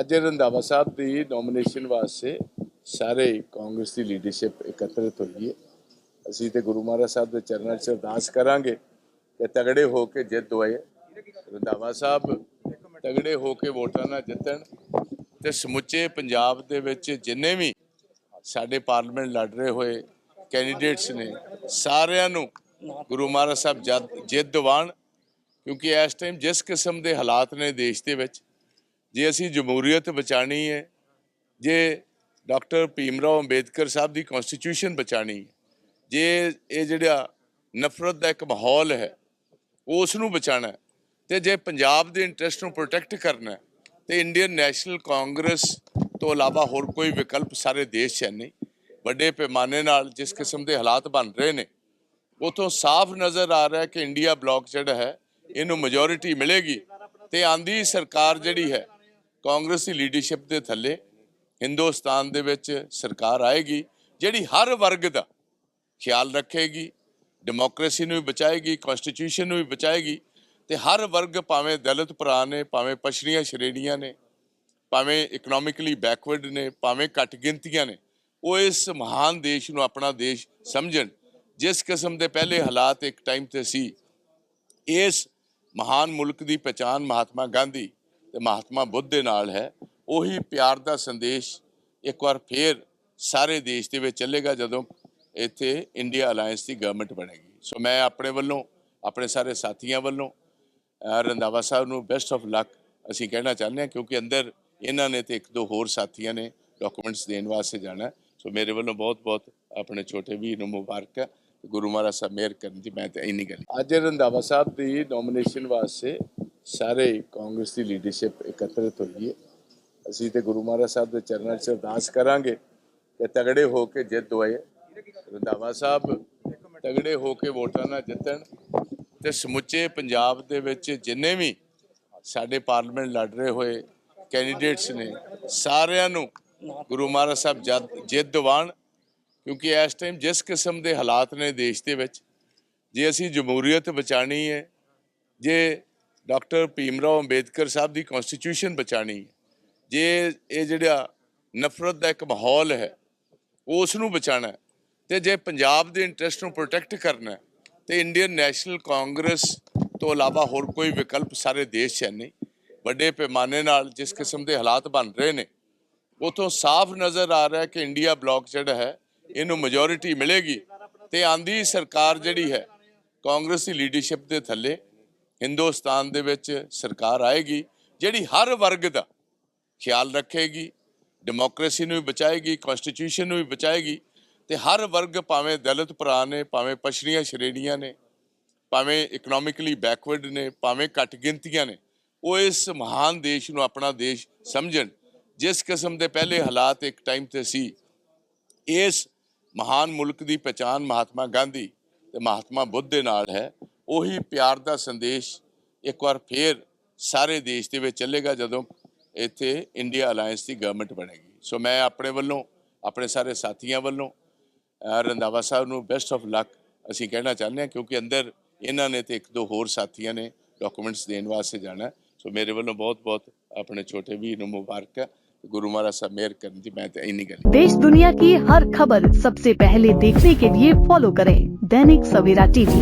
ਅੱਜ ਰੰਧਾਵਾ ਸਾਹਿਬ ਦੀ ਨੋਮੀਨੇਸ਼ਨ ਵਾਸਤੇ ਸਾਰੇ ਕਾਂਗਰਸ ਦੀ ਲੀਡਰਸ਼ਿਪ ਇਕੱਤਰਿਤ ਹੋਈ ਹੈ। ਅਸੀਂ ਤੇ ਗੁਰੂ ਮਹਾਰਾਜ ਸਾਹਿਬ ਦੇ ਚਰਨਾਂ 'ਚ ਅਰਦਾਸ ਕਰਾਂਗੇ ਕਿ ਤਗੜੇ ਹੋ ਕੇ ਜਿੱਤ ਹੋਏ। ਰੰਧਾਵਾ ਸਾਹਿਬ ਤਗੜੇ ਹੋ ਕੇ ਵੋਟਾਂ ਨਾਲ ਜਿੱਤਣ ਤੇ ਸਮੁੱਚੇ ਪੰਜਾਬ ਦੇ ਵਿੱਚ ਜਿੰਨੇ ਵੀ ਸਾਡੇ ਪਾਰਲੀਮੈਂਟ ਲੜ ਰਹੇ ਹੋਏ ਕੈਂਡੀਡੇਟਸ ਨੇ, ਸਾਰਿਆਂ ਨੂੰ ਗੁਰੂ ਮਹਾਰਾਜ ਸਾਹਿਬ ਜਦ- ਜਿੱਤ ਦਿਵਾਉਣ, ਕਿਉਂਕਿ ਇਸ ਟਾਈਮ ਜਿਸ ਕਿਸਮ ਦੇ ਹਾਲਾਤ ਨੇ ਦੇਸ਼ ਦੇ ਵਿੱਚ ਜੇ ਅਸੀਂ ਜਮਹੂਰੀਅਤ ਬਚਾਣੀ ਹੈ ਜੇ ਡਾਕਟਰ ਭੀਮਰਾਓ ਅੰਬੇਦਕਰ ਸਾਹਿਬ ਦੀ ਕਨਸਟੀਟਿਊਸ਼ਨ ਬਚਾਣੀ ਹੈ ਜੇ ਇਹ ਜਿਹੜਾ ਨਫ਼ਰਤ ਦਾ ਇੱਕ ਮਾਹੌਲ ਹੈ ਉਸ ਨੂੰ ਬਚਾਣਾ ਹੈ, ਤੇ ਜੇ ਪੰਜਾਬ ਦੇ ਇੰਟਰਸਟ ਨੂੰ ਪ੍ਰੋਟੈਕਟ ਕਰਨਾ ਹੈ, ਤੇ ਇੰਡੀਅਨ ਨੈਸ਼ਨਲ ਕਾਂਗਰਸ ਤੋਂ ਇਲਾਵਾ ਹੋਰ ਕੋਈ ਵਿਕਲਪ ਸਾਰੇ ਦੇਸ਼ 'ਚ ਹੈ ਨਹੀਂ। ਵੱਡੇ ਪੈਮਾਨੇ ਨਾਲ ਜਿਸ ਕਿਸਮ ਦੇ ਹਾਲਾਤ ਬਣ ਰਹੇ ਨੇ ਉਥੋਂ ਸਾਫ਼ ਨਜ਼ਰ ਆ ਰਿਹਾ ਕਿ ਇੰਡੀਆ ਬਲੌਕ ਜਿਹੜਾ ਹੈ ਇਹਨੂੰ ਮੈਜੋਰਿਟੀ ਮਿਲੇਗੀ ਤੇ ਆਂਦੀ ਸਰਕਾਰ ਜਿਹੜੀ ਹੈ ਕਾਂਗਰਸ ਦੀ ਲੀਡਰਸ਼ਿਪ ਦੇ ਥੱਲੇ ਹਿੰਦੁਸਤਾਨ ਦੇ ਵਿੱਚ ਸਰਕਾਰ ਆਏਗੀ, ਜਿਹੜੀ ਹਰ ਵਰਗ ਦਾ ਖਿਆਲ ਰੱਖੇਗੀ ਡੈਮੋਕ੍ਰੇਸੀ ਨੂੰ ਵੀ ਬਚਾਏਗੀ ਕਨਸਟੀਟਿਊਸ਼ਨ ਨੂੰ ਵੀ ਬਚਾਏਗੀ, ਤੇ ਹਰ ਵਰਗ ਭਾਵੇਂ ਦਲਿਤ ਭਰਾ ਨੇ, ਭਾਵੇਂ ਪਛੜੀਆਂ ਸ਼੍ਰੇਣੀਆਂ ਨੇ, ਭਾਵੇਂ ਇਕਨੋਮਿਕਲੀ ਬੈਕਵਰਡ ਨੇ, ਭਾਵੇਂ ਘੱਟ ਗਿਣਤੀਆਂ ਨੇ, ਉਹ ਇਸ ਮਹਾਨ ਦੇਸ਼ ਨੂੰ ਆਪਣਾ ਦੇਸ਼ ਸਮਝਣ। ਜਿਸ ਕਿਸਮ ਦੇ ਪਹਿਲੇ ਹਾਲਾਤ ਇੱਕ ਟਾਈਮ ਤੇ ਸੀ, ਇਸ ਮਹਾਨ ਮੁਲਕ ਦੀ ਪਛਾਣ ਮਹਾਤਮਾ ਗਾਂਧੀ ਤੇ ਮਹਾਤਮਾ ਬੁੱਧ ਦੇ ਨਾਲ ਹੈ, ਉਹੀ ਪਿਆਰ ਦਾ ਸੰਦੇਸ਼ ਇੱਕ ਵਾਰ ਫੇਰ ਸਾਰੇ ਦੇਸ਼ ਦੇ ਵਿੱਚ ਚੱਲੇਗਾ ਜਦੋਂ ਇੱਥੇ ਇੰਡੀਆ ਅਲਾਈਅੰਸ ਦੀ ਗਵਰਨਮੈਂਟ ਬਣੇਗੀ। ਸੋ ਮੈਂ ਆਪਣੇ ਵੱਲੋਂ, ਆਪਣੇ ਸਾਰੇ ਸਾਥੀਆਂ ਵੱਲੋਂ, ਅਹ, ਰੰਧਾਵਾ ਸਾਹਿਬ ਨੂੰ ਬੈਸਟ ਆਫ ਲੱਕ ਅਸੀਂ ਕਹਿਣਾ ਚਾਹੁੰਦੇ ਹਾਂ ਕਿਉਂਕਿ ਅੰਦਰ ਇਹਨਾਂ ਨੇ ਤੇ ਇੱਕ ਦੋ ਹੋਰ ਸਾਥੀਆਂ ਨੇ ਡਾਕੂਮੈਂਟਸ ਦੇਣ ਵਾਸਤੇ ਜਾਣਾ। ਸੋ ਮੇਰੇ ਵੱਲੋਂ ਬਹੁਤ ਬਹੁਤ ਆਪਣੇ ਛੋਟੇ ਵੀਰ ਨੂੰ ਮੁਬਾਰਕ। ਹੈ ਗੁਰੂ ਮਹਾਰਾਜ ਸਾਹਿਬ ਮਿਹਰ ਕਰਨ ਦੀ ਮੈਂ ਤੇ ਇੰਨੀ ਗੱਲ ਅੱਜ ਰੰਧਾਵਾ ਸਾਹਿਬ ਦੀ ਨੋਮੀਨੇਸ਼ਨ ਵਾਸਤੇ ਸਾਰੇ ਕਾਂਗਰਸ ਦੀ ਲੀਡਰਸ਼ਿਪ ਇਕੱਤਰਿਤ ਹੋਈ ਹੈ। ਅਸੀਂ ਤੇ ਗੁਰੂ ਮਹਾਰਾਜ ਸਾਹਿਬ ਦੇ ਚਰਨਾਂ 'ਚ ਅਰਦਾਸ ਕਰਾਂਗੇ ਕਿ ਤਗੜੇ ਹੋ ਕੇ ਜਿੱਤ ਹੋਏ ਰੰਧਾਵਾ ਸਾਹਿਬ ਤਗੜੇ ਹੋ ਕੇ ਵੋਟਾਂ ਨਾਲ ਜਿੱਤਣ ਤੇ ਸਮੁੱਚੇ ਪੰਜਾਬ ਦੇ ਵਿੱਚ ਜਿੰਨੇ ਵੀ ਸਾਡੇ ਪਾਰਲੀਮੈਂਟ ਲੜ ਰਹੇ ਹੋਏ ਕੈਂਡੀਡੇਟਸ ਨੇ, ਸਾਰਿਆਂ ਨੂੰ ਗੁਰੂ ਮਹਾਰਾਜ ਸਾਹਿਬ ਜਦ- ਜਿੱਤ ਦਿਵਾਉਣ, ਕਿਉਂਕਿ ਇਸ ਟਾਈਮ ਜਿਸ ਕਿਸਮ ਦੇ ਹਾਲਾਤ ਨੇ ਦੇਸ਼ ਦੇ ਵਿੱਚ, ਜੇ ਅਸੀਂ ਜਮਹੂਰੀਅਤ ਬਚਾਣੀ ਹੈ, ਜੇ ਡਾਕਟਰ ਭੀਮਰਾਓ ਅੰਬੇਦਕਰ ਸਾਹਿਬ ਦੀ ਕਨਸਟੀਟਿਊਸ਼ਨ ਬਚਾਣੀ ਹੈ। ਜੇ ਇਹ ਜਿਹੜਾ ਨਫ਼ਰਤ ਦਾ ਇੱਕ ਮਾਹੌਲ ਹੈ ਉਸ ਨੂੰ ਬਚਾਣਾ ਹੈ, ਤੇ ਜੇ ਪੰਜਾਬ ਦੇ ਇੰਟਰਸਟ ਨੂੰ ਪ੍ਰੋਟੈਕਟ ਕਰਨਾ ਹੈ, ਤੇ ਇੰਡੀਅਨ ਨੈਸ਼ਨਲ ਕਾਂਗਰਸ ਤੋਂ ਇਲਾਵਾ ਹੋਰ ਕੋਈ ਵਿਕਲਪ ਸਾਰੇ ਦੇਸ਼ 'ਚ ਹੈ ਨਹੀਂ। ਵੱਡੇ ਪੈਮਾਨੇ ਨਾਲ ਜਿਸ ਕਿਸਮ ਦੇ ਹਾਲਾਤ ਬਣ ਰਹੇ ਨੇ ਉਥੋਂ ਸਾਫ਼ ਨਜ਼ਰ ਆ ਰਿਹਾ ਕਿ ਇੰਡੀਆ ਬਲੌਕ ਜਿਹੜਾ ਹੈ ਇਹਨੂੰ ਮੈਜੋਰਿਟੀ ਮਿਲੇਗੀ। ਤੇ ਆਂਦੀ ਸਰਕਾਰ ਜਿਹੜੀ ਹੈ ਕਾਂਗਰਸ ਦੀ ਲੀਡਰਸ਼ਿਪ ਦੇ ਥੱਲੇ ਹਿੰਦੁਸਤਾਨ ਦੇ ਵਿੱਚ ਸਰਕਾਰ ਆਏਗੀ, ਜਿਹੜੀ ਹਰ ਵਰਗ ਦਾ ਖਿਆਲ ਰੱਖੇਗੀ ਡੈਮੋਕ੍ਰੇਸੀ ਨੂੰ ਵੀ ਬਚਾਏਗੀ ਕਨਸਟੀਟਿਊਸ਼ਨ ਨੂੰ ਵੀ ਬਚਾਏਗੀ, ਤੇ ਹਰ ਵਰਗ ਭਾਵੇਂ ਦਲਿਤ ਭਰਾ ਨੇ, ਭਾਵੇਂ ਪਛੜੀਆਂ ਸ਼੍ਰੇਣੀਆਂ ਨੇ, ਭਾਵੇਂ ਇਕਨੋਮਿਕਲੀ ਬੈਕਵਰਡ ਨੇ, ਭਾਵੇਂ ਘੱਟ ਗਿਣਤੀਆਂ ਨੇ, ਉਹ ਇਸ ਮਹਾਨ ਦੇਸ਼ ਨੂੰ ਆਪਣਾ ਦੇਸ਼ ਸਮਝਣ। ਜਿਸ ਕਿਸਮ ਦੇ ਪਹਿਲੇ ਹਾਲਾਤ ਇੱਕ ਟਾਈਮ ਤੇ ਸੀ, ਇਸ ਮਹਾਨ ਮੁਲਕ ਦੀ ਪਛਾਣ ਮਹਾਤਮਾ ਗਾਂਧੀ ਤੇ ਮਹਾਤਮਾ ਬੁੱਧ ਦੇ ਨਾਲ ਹੈ ਉਹੀ ਪਿਆਰ ਦਾ ਸੰਦੇਸ਼ ਇੱਕ ਵਾਰ ਫੇਰ ਸਾਰੇ ਦੇਸ਼ ਦੇ ਵਿੱਚ ਚੱਲੇਗਾ ਜਦੋਂ ਇੱਥੇ ਇੰਡੀਆ ਅਲਾਈਅੰਸ ਦੀ ਗਵਰਨਮੈਂਟ ਬਣੇਗੀ ਸੋ ਮੈਂ ਆਪਣੇ ਵੱਲੋਂ ਆਪਣੇ ਸਾਰੇ ਸਾਥੀਆਂ ਵੱਲੋਂ ਅਹ ਰੰਧਾਵਾ ਸਾਹਿਬ ਨੂੰ ਬੈਸਟ ਆਫ ਲੱਕ ਅਸੀਂ ਕਹਿਣਾ ਚਾਹੁੰਦੇ ਹਾਂ ਕਿਉਂਕਿ ਅੰਦਰ ਇਹਨਾਂ ਨੇ ਤੇ ਇੱਕ ਦੋ ਹੋਰ ਸਾਥੀਆਂ ਨੇ ਡਾਕੂਮੈਂਟਸ ਦੇਣ ਵਾਸਤੇ ਜਾਣਾ ਹੈ। ਸੋ ਮੇਰੇ ਵੱਲੋਂ ਬਹੁਤ ਬਹੁਤ ਆਪਣੇ ਛੋਟੇ ਵੀਰ ਨੂੰ ਮੁਬਾਰਕ ਹੈ ਗੁਰੂ ਮਹਾਰਾਜ ਸਾਹਿਬ ਮਿਹਰ ਕਰਨ ਦੀ ਮੈਂ ਤੇ ਇੰਨੀ ਗੱਲ देश दुनिया की हर खबर सबसे पहले देखने के लिए फॉलो करें दैनिक सवेरा टीवी